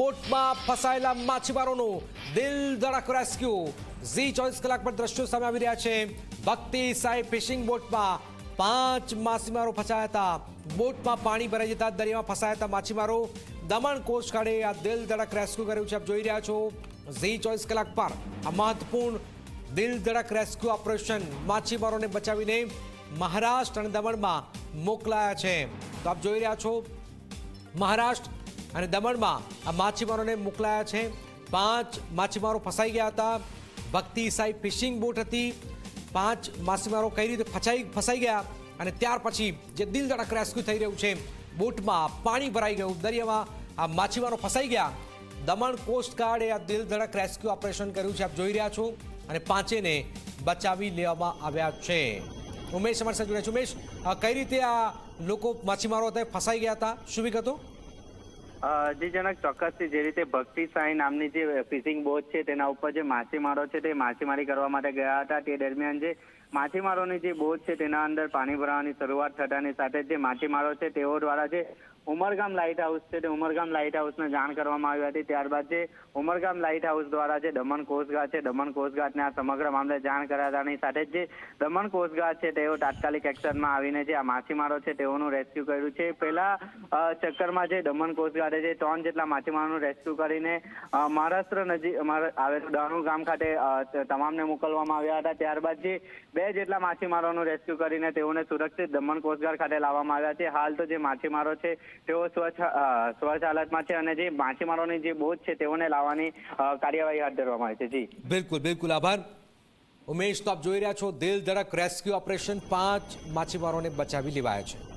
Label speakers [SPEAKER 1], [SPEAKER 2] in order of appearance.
[SPEAKER 1] બોટમાં ફસાયેલા માછીમારોનું દિલ ધડક રેસ્ક્યુ. ઝી ચોવીસ કલાક પર દ્રશ્યો સામે આવી રહ્યા છે. ભક્તિ સાઈ ફિશિંગ બોટમાં પાંચ માછીમારો ફસાયા હતા. બોટમાં પાણી ભરાઈ જતા દરિયામાં ફસાયા હતા માછીમારો. દમણ કોસ્ટગાર્ડે આ દિલ ધડક રેસ્ક્યુ કર્યું છે. આપ જોઈ રહ્યા છો ઝી ચોવીસ કલાક પર આ મહત્વપૂર્ણ દિલ ધડક રેસ્ક્યુ ઓપરેશન માછીમારોને બચાવીને મહારાષ્ટ્ર અને દમણમાં મોકલાયા છે. તો આપ જોઈ રહ્યા છો મહારાષ્ટ્ર અને દમણમાં આ માછીમારોને મોકલાયા છે. પાંચ માછીમારો ફસાઈ ગયા હતા. ભક્તિ સાઈ ફિશિંગ બોટ હતી. પાંચ માછીમારો કઈ રીતે ફસાઈ ફસાઈ ગયા અને ત્યાર પછી જે દિલ ધડક રેસ્ક્યુ થઈ રહ્યું છે, બોટમાં પાણી ભરાઈ ગયું. દરિયામાં આ માછીમારો ફસાઈ ગયા. દમણ કોસ્ટગાર્ડે આ દિલ ધડક રેસ્ક્યુ ઓપરેશન કર્યું છે. આપ જોઈ રહ્યા છો અને પાંચેને બચાવી લેવામાં આવ્યા છે. ઉમેશ અમારી સાથે જોડે છે. ઉમેશ કઈ રીતે આ લોકો માછીમારો હતા ફસાઈ ગયા હતા? શું વિગતો?
[SPEAKER 2] જી જનક ચોક્કસથી જે રીતે ભક્તિ સાંઈ નામની જે ફિશિંગ બોટ છે, તેના ઉપર જે માછીમારો છે, તે માછીમારી કરવા માટે ગયા હતા. તે દરમિયાન જે માછીમારોની જે બોટ છે, તેના અંદર પાણી ભરાવાની શરૂઆત થતાની સાથે જે માછીમારો છે, તેઓ દ્વારા જે ઉમરગામ લાઇટ હાઉસ છે, તે ઉમરગામ લાઇટ હાઉસને જાણ કરવામાં આવી હતી. ત્યારબાદ જે ઉમરગામ લાઇટ હાઉસ દ્વારા જે દમણ કોસ્ટગાર્ડ છે, દમણ કોસ્ટગાર્ડને આ સમગ્ર મામલે જાણ કરાતાની સાથે જે દમણ કોસ્ટગાર્ડ છે, તેઓ તાત્કાલિક એક્શનમાં આવીને જે આ માછીમારો છે, તેઓનું રેસ્ક્યુ કર્યું છે. પહેલા ચક્કરમાં જે દમણ કોસ્ટગાર્ડે જે ત્રણ જેટલા માછીમારોનું રેસ્ક્યુ કરીને મહારાષ્ટ્ર નજીક આવેલું દાણુ ગામ ખાતે તમામને મોકલવામાં આવ્યા હતા. ત્યારબાદ જે બે જેટલા માછીમારોનું રેસ્ક્યુ કરીને તેઓને સુરક્ષિત દમણ કોસ્ટગાર્ડ ખાતે લાવવામાં આવ્યા છે. હાલ તો જે માછીમારો છે, તેઓ સ્વચ્છ સ્વચ્છ હાલતમાં છે અને જે માછીમારોની જે બોટ છે, તેઓને લાવવાની કાર્યવાહી હાથ ધરવામાં આવી છે. જી.
[SPEAKER 1] બિલકુલ બિલકુલ આભાર. ઉમેશ, તો આપ જોઈ રહ્યા છો, દિલ ધડક રેસ્ક્યુ ઓપરેશન પાંચ માછીમારોને બચાવી લેવાયા છે.